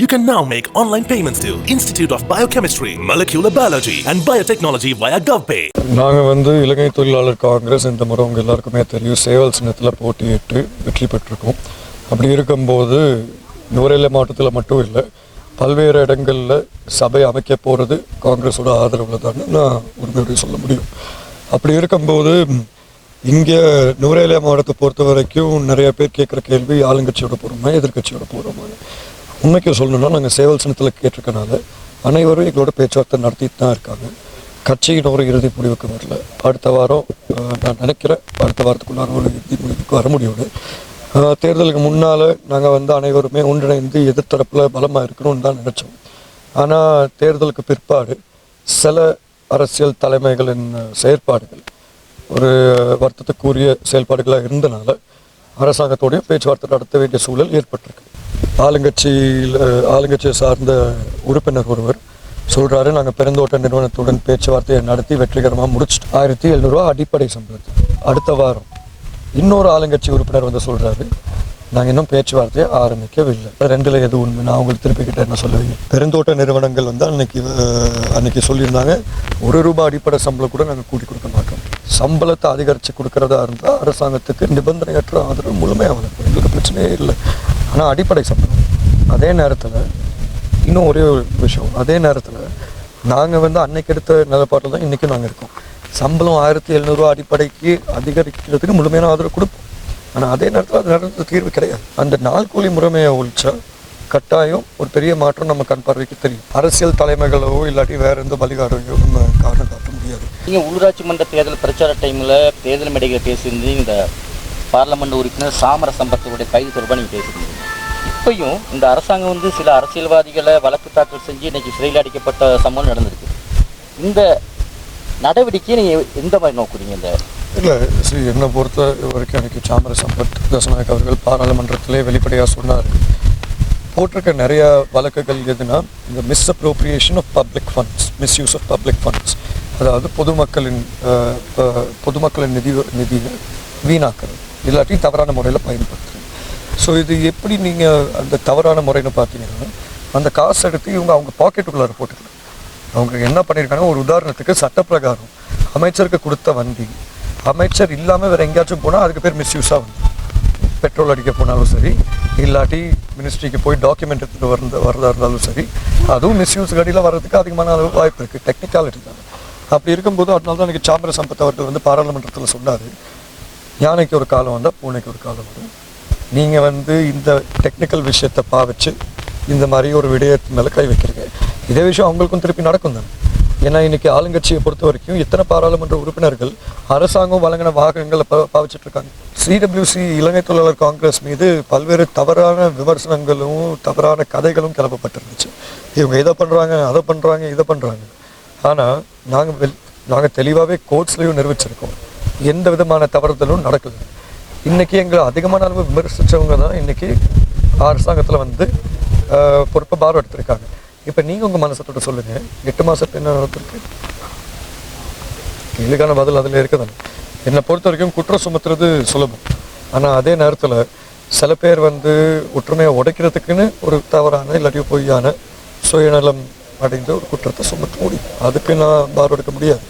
You can now make online payments to Institute of Biochemistry, Molecular Biology and Biotechnology via GovPay. நாங்கள் வந்து இலங்கை தொழிலாளர் காங்கிரஸ் இந்த முறை உங்கள் எல்லாருக்குமே தெரியும். சேவல் சின்னத்தில் போட்டியிட்டு வெற்றி பெற்றிருக்கோம். அப்படி இருக்கும்போது நுவரெல்லை மாவட்டத்தில் மட்டும் இல்லை பல்வேறு இடங்களில் சபை அமைக்க போகிறது காங்கிரஸோட ஆதரவில் தான் நான் உண்மையோடு சொல்ல முடியும். அப்படி இருக்கும்போது இங்கே நுவரெல்லை மாவட்டத்தை பொறுத்த வரைக்கும் நிறைய பேர் கேட்குற கேள்வி ஆளுங்கட்சியோட போகிறோமா எதிர்க்கட்சியோட போகிறோமா உண்மைக்கு சொல்லணும்னா நாங்கள் சேவல் சின்னத்தில் கேட்டிருக்கனால அனைவரும் எங்களோட பேச்சுவார்த்தை நடத்திட்டு தான் இருக்காங்க. கட்சியின் ஒரு இறுதி முடிவுக்கு வரல. அடுத்த வாரம் நான் நினைக்கிறேன் அடுத்த வாரத்துக்குள்ளார ஒரு இறுதி முடிவுக்கு வர முடியும் தேர்தலுக்கு முன்னால் நாங்கள் வந்து அனைவருமே ஒன்றிணைந்து எதிர்த்தரப்பில் பலமாக இருக்கணும்னு தான் நினச்சோம். ஆனால் தேர்தலுக்கு பிற்பாடு சில அரசியல் தலைமைகளின் செயற்பாடுகள் ஒரு வருத்தத்துக்குரிய செயல்பாடுகளாக இருந்தனால அரசாங்கத்தோடையும் பேச்சுவார்த்தை நடத்த வேண்டிய சூழல் ஏற்பட்டிருக்கு. ஆளுங்கட்சியில் ஆளுங்கட்சியை சார்ந்த உறுப்பினர் ஒருவர் சொல்கிறாரு நாங்கள் பெருந்தோட்ட நிறுவனத்துடன் பேச்சுவார்த்தையை நடத்தி வெற்றிகரமாக முடிச்சுட்டு ஆயிரத்தி எழுநூறுவா அடிப்படை சம்பளத்து அடுத்த வாரம் இன்னொரு ஆளுங்கட்சி உறுப்பினர் வந்து சொல்கிறாரு நாங்கள் இன்னும் பேச்சுவார்த்தையை ஆரம்பிக்கவில்லை. ரெண்டில் எது உண்மை? நான் உங்களுக்கு திருப்பிக்கிட்ட என்ன சொல்லுவீங்க? பெருந்தோட்ட நிறுவனங்கள் வந்து அன்னைக்கு அன்னைக்கு சொல்லியிருந்தாங்க ஒரு ரூபாய் அடிப்படை சம்பளம் கூட நாங்கள் கூட்டி கொடுக்க மாட்டோம். சம்பளத்தை அதிகரித்து கொடுக்கறதா இருந்தால் அரசாங்கத்துக்கு நிபந்தனையற்ற ஆதரவு முழுமையாக வளர்க்கும் எங்களுக்கு பிரச்சனையே இல்லை. ஆனால் அடிப்படை சம்பளம் அதே நேரத்தில் இன்னும் ஒரே ஒரு விஷயம். அதே நேரத்தில் நாங்கள் வந்து அன்னைக்கு எடுத்த நிலப்பாட்டில் தான் இன்றைக்கும் நாங்கள் இருக்கோம். சம்பளம் ஆயிரத்தி எழுநூறுவா அடிப்படைக்கு அதிகரிக்கிறதுக்கு முழுமையான ஆதரவு கொடுப்போம். ஆனால் அதே நேரத்தில் அது நடந்த தீர்வு கிடையாது. அந்த நாள் கூலி முறைமையை ஒழிச்சா கட்டாயம் ஒரு பெரிய மாற்றம் நம்ம கண் பார்வைக்கு தெரியும். அரசியல் தலைமைகளோ இல்லாட்டி வேற எந்த பலிகாரையோ நம்ம காரணம் காட்ட முடியாது. நீங்கள் உள்ளூராட்சி மன்ற தேர்தல் பிரச்சார டைமில் தேர்தல் மேடைகளை பேசியிருந்து இந்த பார்லமெண்ட் உறுப்பினர் சாமர சம்பத்துடைய கைது தொடர்பாக நீங்கள் பேசியிருந்தீங்க இப்பையும் இந்த அரசாங்கம் வந்து சில அரசியல்வாதிகளை வழக்கு தாக்கல் செஞ்சு இன்றைக்கி சிறையில் அடைக்கப்பட்ட சம்பவம் நடந்திருக்கு. இந்த நடவடிக்கையை நீங்கள் எந்த மாதிரி நோக்குறீங்க இந்த? இல்லை சரி என்னை பொறுத்த வரைக்கும் எனக்கு சாமர சம்பத் தசநாயக் அவர்கள் பாராளுமன்றத்திலே வெளிப்படையாக சொன்னார். போட்டிருக்க நிறைய வழக்குகள் எதுனா இந்த misappropriation of public funds misuse of public funds அதாவது பொதுமக்களின் பொதுமக்களின் நிதி நிதியை வீணாக்குறது. இல்லாட்டி தவறான முறையில் பயன்படுத்துறது ஸோ இது எப்படி நீங்கள் அந்த தவறான முறைன்னு பார்த்தீங்கன்னா அந்த காசு எடுத்து இவங்க அவங்க பாக்கெட்டுக்குள்ளார போட்டுக்கலாம் அவங்க என்ன பண்ணியிருக்காங்க ஒரு உதாரணத்துக்கு சட்டப்பிரகாரம். அமைச்சருக்கு கொடுத்த வண்டி. அமைச்சர் இல்லாமல் வேறு எங்கேயாச்சும் போனால் அதுக்கு பேர் மிஸ்யூஸாக வந்து. பெட்ரோல் அடிக்க போனாலும் சரி இல்லாட்டி மினிஸ்ட்ரிக்கு போய் டாக்குமெண்ட் எடுத்துகிட்டு வந்து வரதா இருந்தாலும் சரி அதுவும் மிஸ்யூஸ் கடியில் வர்றதுக்கு அதிகமான அளவு வாய்ப்பு இருக்குது டெக்னிக்காலிட்டி தான். அப்படி இருக்கும்போது அதனால தான் எனக்கு சாம்பர சம்பத் அவர்கள் வந்து பாராளுமன்றத்தில் சொன்னார். யானைக்கு ஒரு காலம் வந்தால் பூனைக்கு ஒரு காலம் வரும். நீங்கள் வந்து இந்த டெக்னிக்கல் விஷயத்தை பாவிச்சு இந்த மாதிரி ஒரு விடயத்து மேலே கை வைக்கிறீங்க. இதே விஷயம் அவங்களுக்கும் திருப்பி நடக்கும் தானே. ஏன்னா இன்னைக்கு ஆளுங்கட்சியை பொறுத்த வரைக்கும் எத்தனை பாராளுமன்ற உறுப்பினர்கள் அரசாங்கம் வழங்கின வாகனங்களை பா பாவிச்சிட்டு இருக்காங்க சிடபிள்யூசி இலங்கை தொழிலாளர் காங்கிரஸ் மீது பல்வேறு தவறான விமர்சனங்களும் தவறான கதைகளும் கிளப்பப்பட்டிருந்துச்சு. இவங்க இதை பண்ணுறாங்க அதை பண்ணுறாங்க இதை பண்ணுறாங்க ஆனால் நாங்கள் நாங்கள் தெளிவாகவே கோர்ட்ஸ்லையும் நிரூபிச்சிருக்கோம். எந்த விதமான தவறுதலும் நடக்கல இன்றைக்கி எங்களை அதிகமான அளவு விமர்சித்தவங்க தான் இன்றைக்கி அரசாங்கத்தில் வந்து பொறுப்பை பாரம் எடுத்திருக்காங்க. இப்போ நீங்கள் உங்கள் மனசத்தோட சொல்லுங்கள் எட்டு மாதத்து என்ன நடந்திருக்கு? இதுக்கான பதில் அதில் இருக்குதானே? என்னை பொறுத்த வரைக்கும் குற்றம் சுமத்துறது சுலபம். ஆனால் அதே நேரத்தில் சில பேர் வந்து ஒற்றுமையை உடைக்கிறதுக்குன்னு ஒரு தவறான இல்லாட்டி பொய்யான சுயநலம் அடைந்த ஒரு குற்றத்தை சுமத்த முடியும். அதுக்கு நான் பாரம் எடுக்க முடியாது.